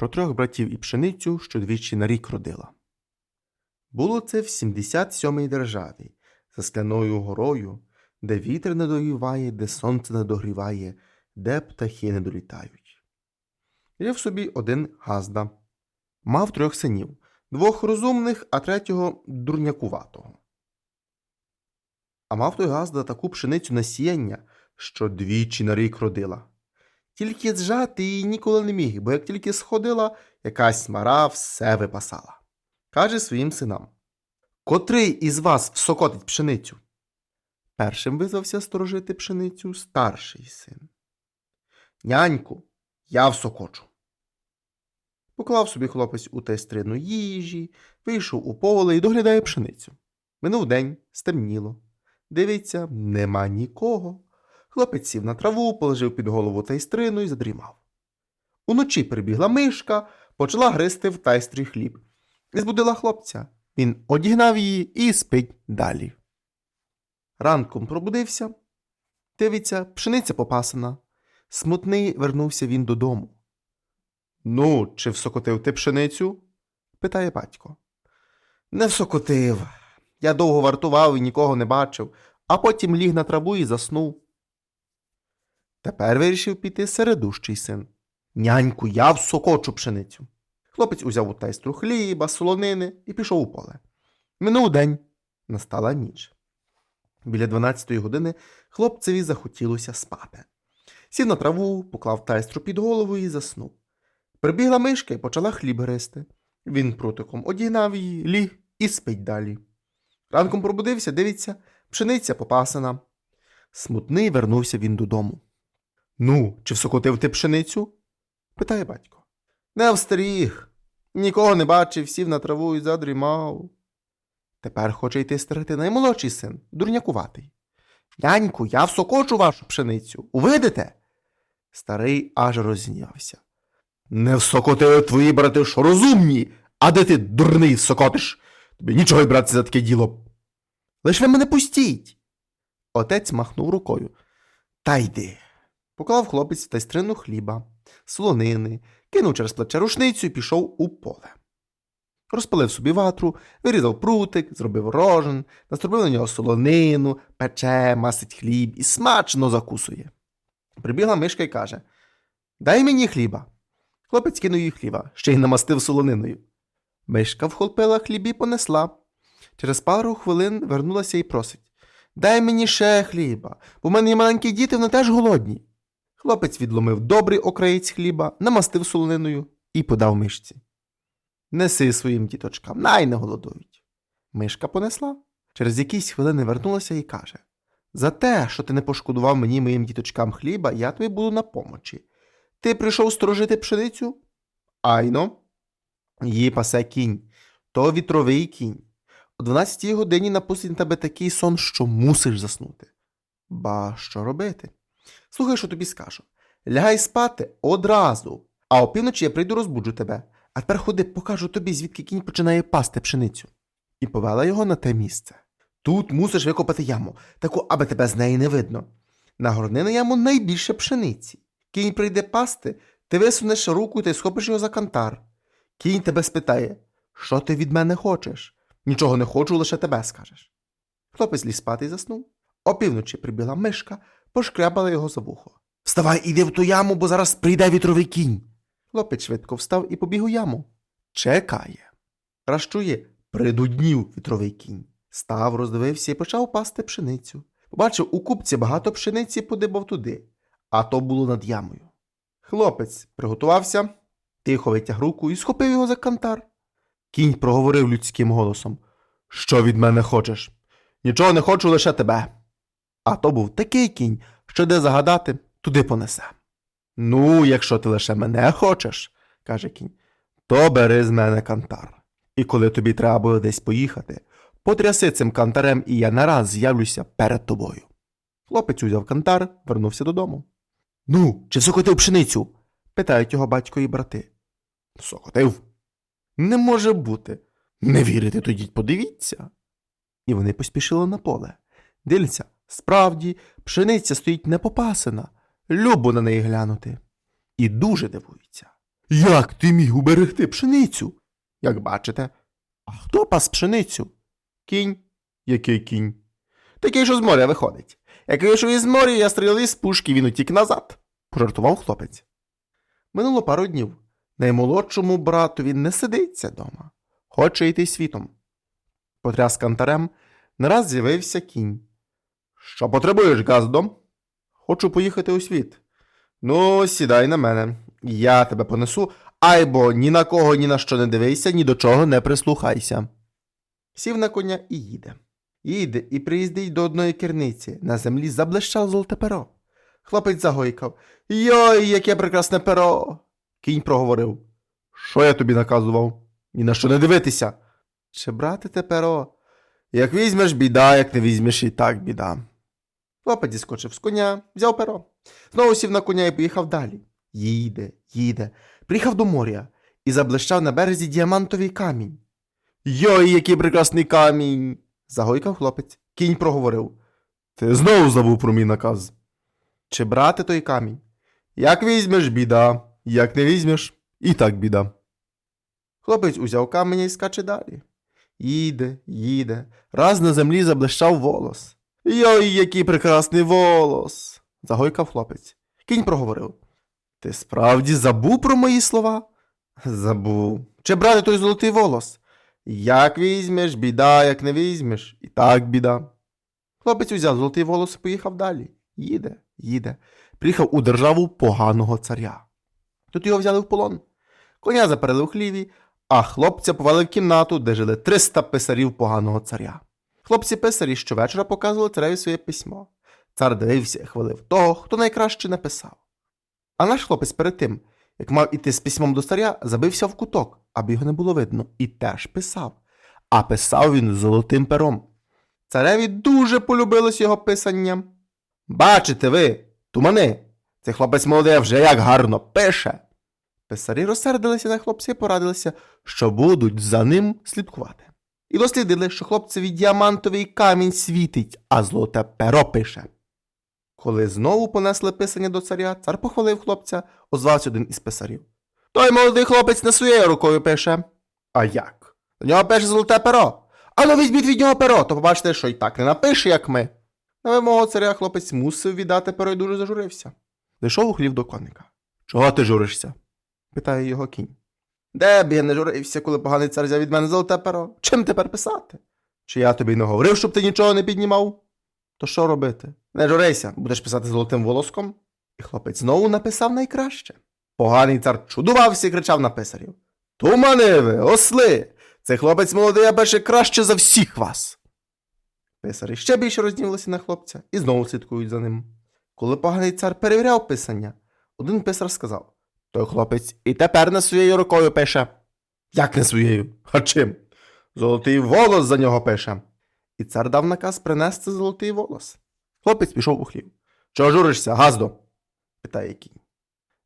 про трьох братів і пшеницю, що двічі на рік родила. Було це в 77-й державі, за скляною горою, де вітер не догріває, де сонце не догріває, де птахи не долітають. Жив собі один газда. Мав трьох синів, двох розумних, а третього дурнякуватого. А мав той газда таку пшеницю насіяння, що двічі на рік родила. Тільки зжати її ніколи не міг, бо як тільки сходила, якась мара все випасала. Каже своїм синам: Котрий із вас всокотить пшеницю? Першим визвався сторожити пшеницю старший син. Няньку, я всокочу. Поклав собі хлопець у тестрину їжі, вийшов у поле і доглядає пшеницю. Минув день, стемніло. Дивиться, нема нікого. Хлопець сів на траву, положив під голову тайстрину і задрімав. Уночі прибігла мишка, почала гризти в тайстрі хліб. І збудила хлопця. Він одігнав її і спить далі. Ранком пробудився. Дивиться, пшениця попасана. Смутний вернувся він додому. Ну, чи всокотив ти пшеницю? питає батько. Не всокотив. Я довго вартував і нікого не бачив, а потім ліг на траву і заснув. Тепер вирішив піти середущий син. Няньку, я всокочу пшеницю. Хлопець узяв у тайстру хліба, солонини і пішов у поле. Минув день, настала ніч. Біля 12-ї години хлопцеві захотілося спати. Сів на траву, поклав тайстру під голову і заснув. Прибігла мишка і почала хліб гристи. Він прутиком одігнав її, ліг і спить далі. Ранком пробудився, дивиться, пшениця попасана. Смутний вернувся він додому. Ну, чи всокотив ти пшеницю? питає батько. Не встеріг. Нікого не бачив, сів на траву і задрімав. Тепер хоче йти стерегти наймолодший син, дурнякуватий. Няньку, я всокочу вашу пшеницю. Увидите? Старий аж рознявся. Не всокотили твої брати, що розумні, а де ти дурний всокотиш? Тобі нічого й братися за таке діло. Лиш ви мене пустіть. Отець махнув рукою. Та йди. Поклав хлопець та стрину хліба, солонини, кинув через плече рушницю і пішов у поле. Розпалив собі ватру, вирізав прутик, зробив рожен, настробив на нього солонину, пече, масить хліб і смачно закусує. Прибігла мишка і каже: Дай мені хліба. Хлопець кинув їй хліба, ще й намастив солониною. Мишка вхопила хліб і понесла. Через пару хвилин вернулася і просить Дай мені ще хліба, бо в мене маленькі діти, вони теж голодні. Хлопець відломив добрий окраєць хліба, намастив солониною і подав мишці. Неси своїм діточкам, най не голодують. Мишка понесла. Через якісь хвилини вернулася і каже За те, що ти не пошкодував мені моїм діточкам хліба, я тобі буду на помочі. Ти прийшов сторожити пшеницю? Айно. Її пасе кінь. То вітровий кінь. О 12 годині напустить на тебе такий сон, що мусиш заснути. Ба що робити? Слухай, що тобі скажу. Лягай спати одразу, а опівночі я прийду розбуджу тебе. А тепер ходи, покажу тобі, звідки кінь починає пасти пшеницю. І повела його на те місце. Тут мусиш викопати яму, таку, аби тебе з неї не видно. Нагорни на яму найбільше пшениці. Кінь прийде пасти, ти висунеш руку та й схопиш його за кантар. Кінь тебе спитає, що ти від мене хочеш? Нічого не хочу, лише тебе скажеш. Хлопець ліг спати і заснув. Опівночі прибіла мишка, пошкрябала його за вухо. Вставай, іди в ту яму, бо зараз прийде вітровий кінь. Хлопець швидко встав і побіг у яму. Чекає. Раз чує, придуднів вітровий кінь. Став, роздивився і почав пасти пшеницю. Побачив у купці багато пшениці подибав туди, а то було над ямою. Хлопець приготувався, тихо витяг руку і схопив його за кантар. Кінь проговорив людським голосом Що від мене хочеш? Нічого не хочу лише тебе. А то був такий кінь, що де загадати, туди понесе. Ну, якщо ти лише мене хочеш, каже кінь, то бери з мене кантар. І коли тобі треба буде десь поїхати, потряси цим кантарем, і я нараз з'явлюся перед тобою. Хлопець узяв кантар, вернувся додому. Ну, чи всокотив пшеницю? питають його батько і брати. Всокотив. Не може бути. Не вірите, тоді подивіться. І вони поспішили на поле. Дивляться, справді, пшениця стоїть непопасена, любо на неї глянути. І дуже дивуються. Як ти міг уберегти пшеницю? Як бачите. А хто пас пшеницю? Кінь. Який кінь? Такий, що з моря виходить. Як вийшов із моря, я стріляв із пушки, він утік назад, пожартував хлопець. Минуло пару днів. Наймолодшому братові не сидиться дома. Хоче йти світом. Потряс кантарем, нараз з'явився кінь. Що потребуєш, газдом? Хочу поїхати у світ. Ну, сідай на мене. Я тебе понесу, айбо ні на кого, ні на що не дивися, ні до чого не прислухайся. Сів на коня і їде. Їде і приїздить до одної керниці. На землі заблищало золоте перо. Хлопець загойкав. Йой, яке прекрасне перо. Кінь проговорив. Що я тобі наказував? Ні на що не дивитися. Чи брати те перо? Як візьмеш біда, як не візьмеш і так біда. Хлопець зіскочив з коня, взяв перо. Знову сів на коня і поїхав далі. Їде, їде. Приїхав до моря і заблищав на березі діамантовий камінь. Йой, який прекрасний камінь. загойкав хлопець. Кінь проговорив. Ти знову забув про мій наказ. Чи брати той камінь? Як візьмеш біда, як не візьмеш, і так біда. Хлопець узяв каменя і скаче далі. Їде, їде, раз на землі заблищав волос. Йой, який прекрасний волос. загойкав хлопець. Кінь проговорив. Ти справді забув про мої слова? Забув. Чи брати той золотий волос? Як візьмеш, біда, як не візьмеш, і так біда. Хлопець узяв золотий волос і поїхав далі. Їде, їде. Приїхав у державу поганого царя. Тут його взяли в полон. Коня заперели в хліві, а хлопця повели в кімнату, де жили 300 писарів поганого царя. Хлопці писарі щовечора показували цареві своє письмо. Цар дивився і хвалив того, хто найкраще написав. А наш хлопець перед тим, як мав іти з письмом до царя, забився в куток, аби його не було видно, і теж писав. А писав він золотим пером. Цареві дуже полюбилось його писання. Бачите ви, тумани, цей хлопець молодий вже як гарно пише. Писарі розсердилися на хлопця і порадилися, що будуть за ним слідкувати. І дослідили, що хлопцеві діамантовий камінь світить, а золоте перо пише. Коли знову понесли писання до царя, цар похвалив хлопця, озвався один із писарів. Той молодий хлопець не своєю рукою пише. А як? До нього пише золоте перо. Ану візьміть від нього перо, то побачите, що й так не напише, як ми. На вимогу царя хлопець мусив віддати перо і дуже зажурився. Дійшов у хлів до коника. Чого ти журишся? питає його кінь. Де б я не журився, коли поганий цар взяв від мене золоте перо? Чим тепер писати? Чи я тобі не говорив, щоб ти нічого не піднімав? То що робити? Не журися, будеш писати золотим волоском. І хлопець знову написав найкраще. Поганий цар чудувався і кричав на писарів. Тумани ви, осли! Цей хлопець молодий, а пише краще за всіх вас. Писарі ще більше розділилися на хлопця і знову слідкують за ним. Коли поганий цар перевіряв писання, один писар сказав: Той хлопець і тепер не своєю рукою пише. Як не своєю? А чим? Золотий волос за нього пише. І цар дав наказ принести золотий волос. Хлопець пішов у хлів. Чого журишся, газдо? питає кінь.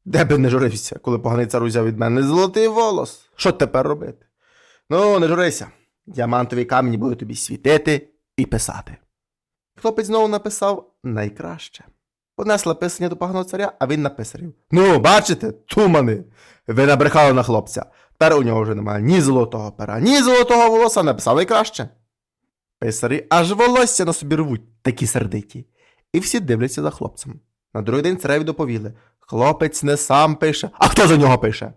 Де би не журився, коли поганий цар узяв від мене золотий волос? Що тепер робити? Ну, не журися. Діамантові камені будуть тобі світити і писати. Хлопець знову написав найкраще. Понесла писання до поганого царя, а він написарів. Ну, бачите, тумани. Ви набрехали на хлопця. Тепер у нього вже немає ні золотого пера, ні золотого волоса, написав найкраще. Писарі аж волосся на собі рвуть, такі сердиті. І всі дивляться за хлопцем. На другий день цареві доповіли: хлопець не сам пише, а хто за нього пише?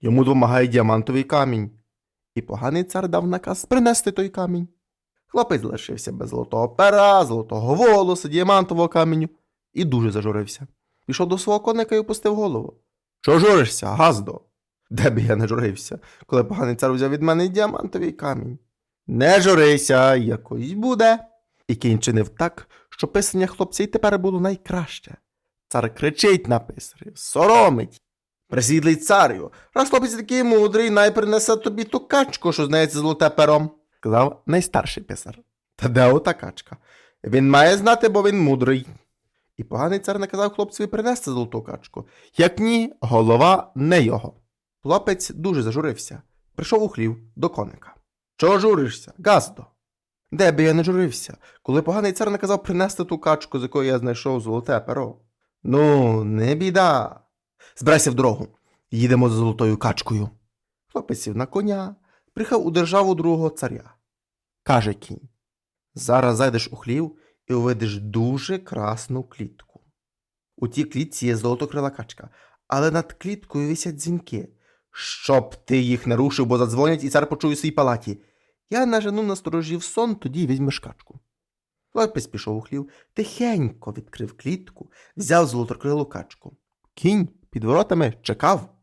Йому допомагає діамантовий камінь. І поганий цар дав наказ принести той камінь. Хлопець залишився без золотого пера, золотого волоса, діамантового каменю і дуже зажурився. Пішов до свого коника і опустив голову. Що журишся, газдо? Де б я не журився, коли поганий цар взяв від мене діамантовий камінь. Не журися, якось буде. І кінь чинив так, що писання хлопця й тепер було найкраще. Цар кричить на писарів, соромить. Присідлий царю, раз хлопець такий мудрий, най принесе тобі ту качку, що знається золоте пером, сказав найстарший писар. Та де ота качка? Він має знати, бо він мудрий. І поганий цар наказав хлопцеві принести золоту качку. Як ні, голова не його. Хлопець дуже зажурився. Прийшов у хлів до коника. Чого журишся? Газдо. Де би я не журився, коли поганий цар наказав принести ту качку, з якої я знайшов золоте перо. Ну, не біда. Збирайся в дорогу. Їдемо за золотою качкою. Хлопець сів на коня, приїхав у державу другого царя. Каже кінь. Зараз зайдеш у хлів і увидиш дуже красну клітку. У тій клітці є золотокрила качка, але над кліткою висять дзвінки. Щоб ти їх не рушив, бо задзвонять і цар почує у своїй палаті. Я нажену на сторожів сон, тоді візьмеш качку. Хлопець пішов у хлів, тихенько відкрив клітку, взяв золотокрилу качку. Кінь під воротами чекав.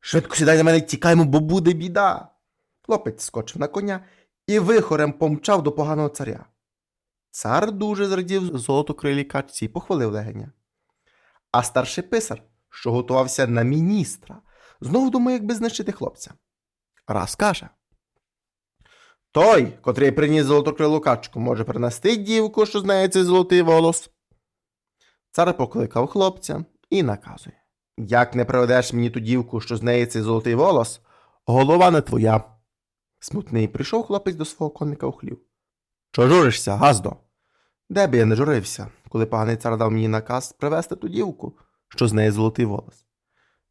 Швидко сідай на мене, тікаймо, бо буде біда. Хлопець скочив на коня і вихорем помчав до поганого царя. Цар дуже зрадів золотокрилій качці і похвалив легеня. А старший писар, що готувався на міністра, знову думає, як би знищити хлопця. Раз каже. Той, котрий приніс золотокрилу качку, може принести дівку, що знає цей золотий волос. Цар покликав хлопця і наказує. Як не приведеш мені ту дівку, що з цей золотий волос, голова не твоя. Смутний прийшов хлопець до свого конника у хлів. Чого журишся, газдо? Де б я не журився, коли поганий цар дав мені наказ привезти ту дівку, що з неї золотий волос.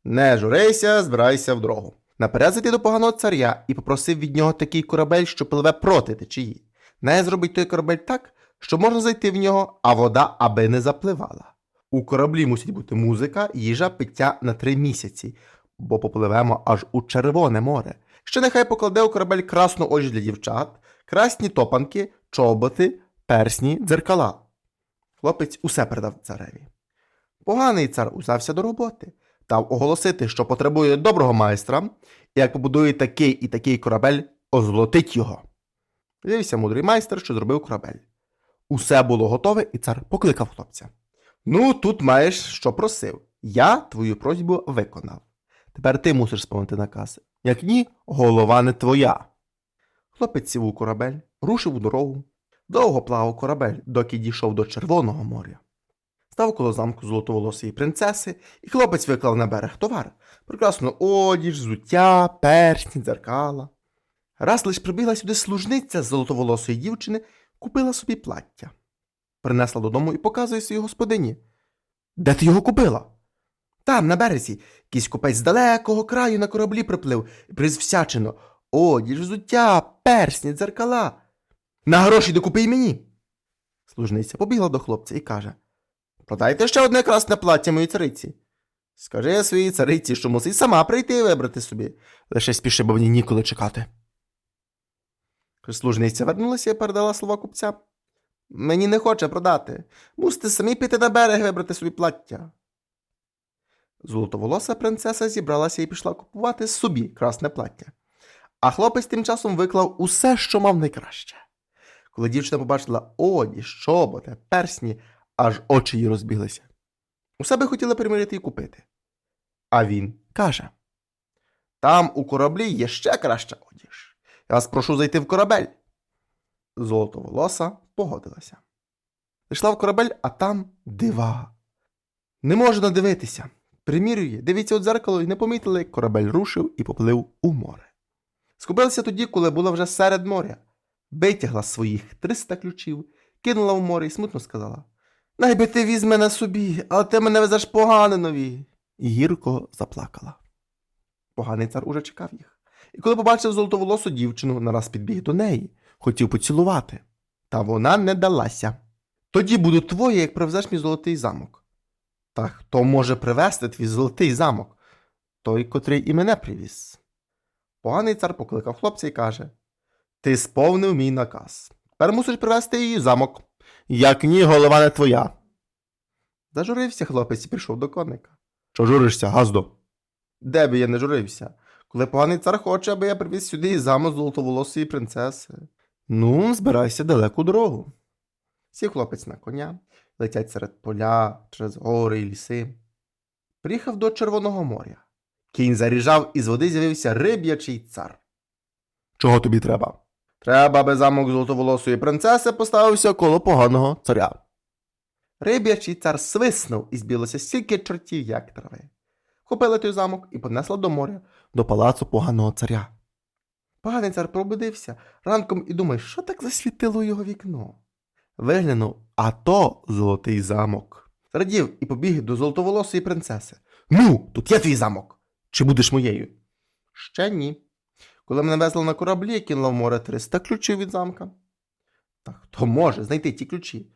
Не журися, збирайся в дорогу. Наперед зайти до поганого царя і попросив від нього такий корабель, що пливе проти течії. Не зробить той корабель так, що можна зайти в нього, а вода аби не запливала. У кораблі мусить бути музика, їжа, пиття на три місяці, бо попливемо аж у Червоне море. Ще нехай покладе у корабель красну очі для дівчат, красні топанки, чоботи, персні, дзеркала. Хлопець усе передав цареві. Поганий цар узявся до роботи, дав оголосити, що потребує доброго майстра, і як побудує такий і такий корабель, озолотить його. З'явився мудрий майстер, що зробив корабель. Усе було готове, і цар покликав хлопця. Ну, тут маєш, що просив. Я твою просьбу виконав. Тепер ти мусиш сповнити наказ. Як ні, голова не твоя. Хлопець сів у корабель, рушив у дорогу. Довго плавав корабель, доки дійшов до Червоного моря. Став коло замку золотоволосої принцеси, і хлопець виклав на берег товар. Прекрасну одіж, зуття, персні, дзеркала. Раз лиш прибігла сюди служниця з золотоволосої дівчини, купила собі плаття. Принесла додому і показує своїй господині. Де ти його купила? Там, на березі, якийсь купець з далекого краю на кораблі приплив і приз всячину. Одіж, взуття, персні, дзеркала. На гроші докупи й мені. Служниця побігла до хлопця і каже Продайте ще одне красне плаття моїй цариці. Скажи своїй цариці, що мусить сама прийти і вибрати собі. Лише спіши, бо мені ніколи чекати. Служниця вернулася і передала слова купця. Мені не хоче продати. Мусите самі піти на берег вибрати собі плаття. Золотоволоса принцеса зібралася і пішла купувати собі красне плаття. А хлопець тим часом виклав усе, що мав найкраще. Коли дівчина побачила одіж, чоботи, персні, аж очі їй розбіглися. Усе би хотіла примирити і купити. А він каже: Там у кораблі є ще краща одіж. Я вас прошу зайти в корабель. Золотоволоса погодилася. Зайшла в корабель, а там дива. Не може надивитися. Примірює, дивіться у дзеркало і не помітили, як корабель рушив і поплив у море. Скупилася тоді, коли була вже серед моря. Витягла своїх 300 ключів, кинула в море і смутно сказала: Найби ти візьме на собі, але ти мене везеш поганинові. І гірко заплакала. Поганий цар уже чекав їх. І коли побачив золотоволосу дівчину, нараз підбіг до неї, хотів поцілувати. Та вона не далася. Тоді буду твоє, як привезеш мій золотий замок. Та хто може привезти твій золотий замок? Той, котрий і мене привіз. Поганий цар покликав хлопця і каже: Ти сповнив мій наказ. Тепер мусиш привезти її в замок. Як ні, голова не твоя. Зажурився хлопець і прийшов до конника. Що журишся, газдо? Де би я не журився? Коли поганий цар хоче, аби я привіз сюди і замок золотоволосої принцеси. Ну, збирайся далеку дорогу. Сів хлопець на коня, летять серед поля, через гори і ліси. Приїхав до Червоного моря. Кінь заріжав, і з води з'явився риб'ячий цар. Чого тобі треба? Треба, аби замок золотоволосої принцеси поставився коло поганого царя. Риб'ячий цар свиснув і збілося стільки чортів, як трави. Купили той замок і понесла до моря, до палацу поганого царя. Поганий цар пробудився ранком і думає, що так засвітило його вікно. Виглянув, а то золотий замок. Зрадів і побіг до золотоволосої принцеси. Ну, тут є твій замок. Чи будеш моєю? Ще ні. Коли мене везли на кораблі, я кинула в море 300 ключів від замка. Та хто може знайти ті ключі?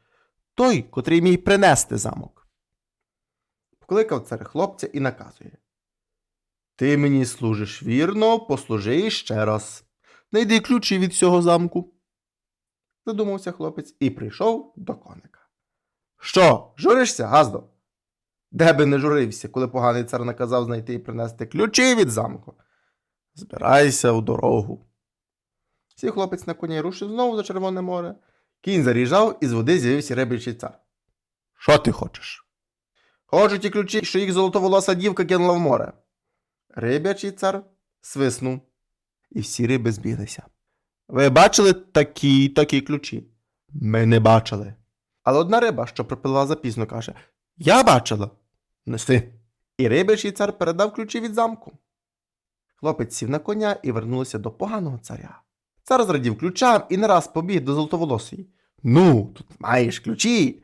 Той, котрий міг принести замок. Покликав цар хлопця і наказує. Ти мені служиш вірно, послужи ще раз. Найди ключі від цього замку. Задумався хлопець і прийшов до коника. Що, журишся, Газдо? Де би не журився, коли поганий цар наказав знайти і принести ключі від замку. Збирайся в дорогу. Сів хлопець на коні рушив знову за Червоне море. Кінь заріжав, і з води з'явився рибичий цар. Що ти хочеш? Хочу ті ключі, що їх золотоволоса дівка кинула в море. Рибячий цар свиснув, і всі риби збіглися. Ви бачили такі такі ключі? Ми не бачили. Але одна риба, що припила запізно, каже: Я бачила. Неси. І рибячий цар передав ключі від замку. Хлопець сів на коня і вернулися до поганого царя. Цар зрадів ключам і не раз побіг до золотоволосої. Ну, тут маєш ключі.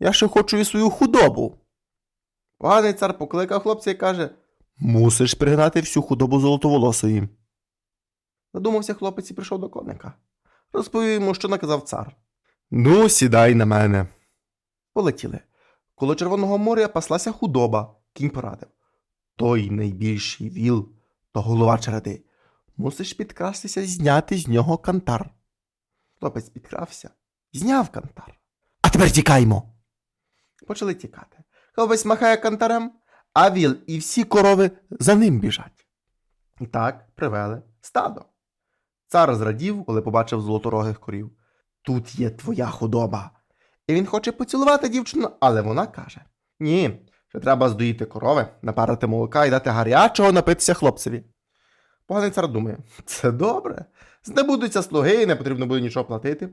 Я ще хочу і свою худобу. Поганий цар покликав хлопця і каже: Мусиш пригнати всю худобу золотоволосої. Задумався хлопець і прийшов до коника. Розповів йому, що наказав цар. Ну, сідай на мене. Полетіли. Коло Червоного моря паслася худоба, кінь порадив. Той найбільший віл, то голова череди. Мусиш підкрастися і зняти з нього кантар. Хлопець підкрався, зняв кантар. А тепер тікаймо. Почали тікати. Хлопець махає кантарем, а віл і всі корови за ним біжать. І так привели стадо. Цар зрадів, коли побачив золоторогих корів. Тут є твоя худоба. І він хоче поцілувати дівчину, але вона каже: Ні, що треба здоїти корови, напарити молока і дати гарячого напитися хлопцеві. Поганий цар думає, це добре. Знебудуться слуги, не потрібно буде нічого платити.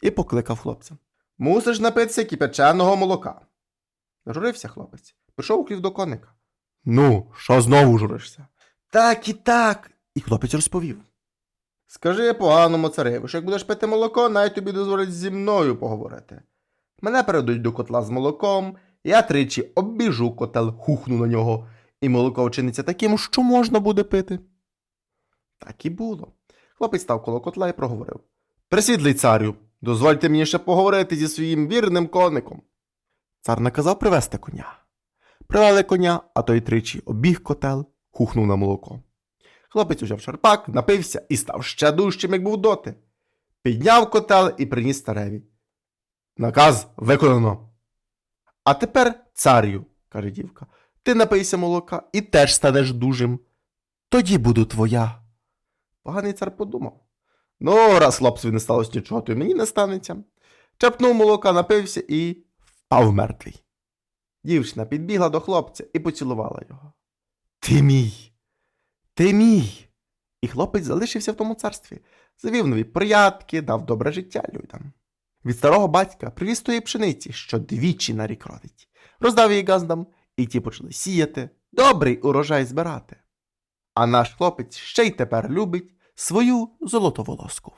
І покликав хлопця. Мусиш напитися кипяченого молока. Журився хлопець. Пішов у хлів до коника. Ну, що знову журишся? Так і так. І хлопець розповів. Скажи поганому цареву, що як будеш пити молоко, най тобі дозволять зі мною поговорити. Мене передуть до котла з молоком, я тричі обіжу котел, хухну на нього, і молоко вчиниться таким, що можна буде пити. Так і було. Хлопець став коло котла і проговорив. Присвітлий царю, дозвольте мені ще поговорити зі своїм вірним коником. Цар наказав привезти коня. Привели коня, а той тричі обіг котел, хухнув на молоко. Хлопець узяв шарпак, напився і став ще дужчим, як був доти. Підняв котел і приніс стареві. Наказ виконано. А тепер, царю, каже дівка, ти напийся молока і теж станеш дужим. Тоді буду твоя. Поганий цар подумав. Ну, раз хлопцеві не сталося нічого, то й мені не станеться. Чапнув молока, напився і впав мертвий. Дівчина підбігла до хлопця і поцілувала його. Ти мій, ти мій. І хлопець залишився в тому царстві, завів нові порядки, дав добре життя людям. Від старого батька привіз тої пшениці, що двічі на рік родить. Роздав її газдам, і ті почали сіяти, добрий урожай збирати. А наш хлопець ще й тепер любить свою золотоволоску.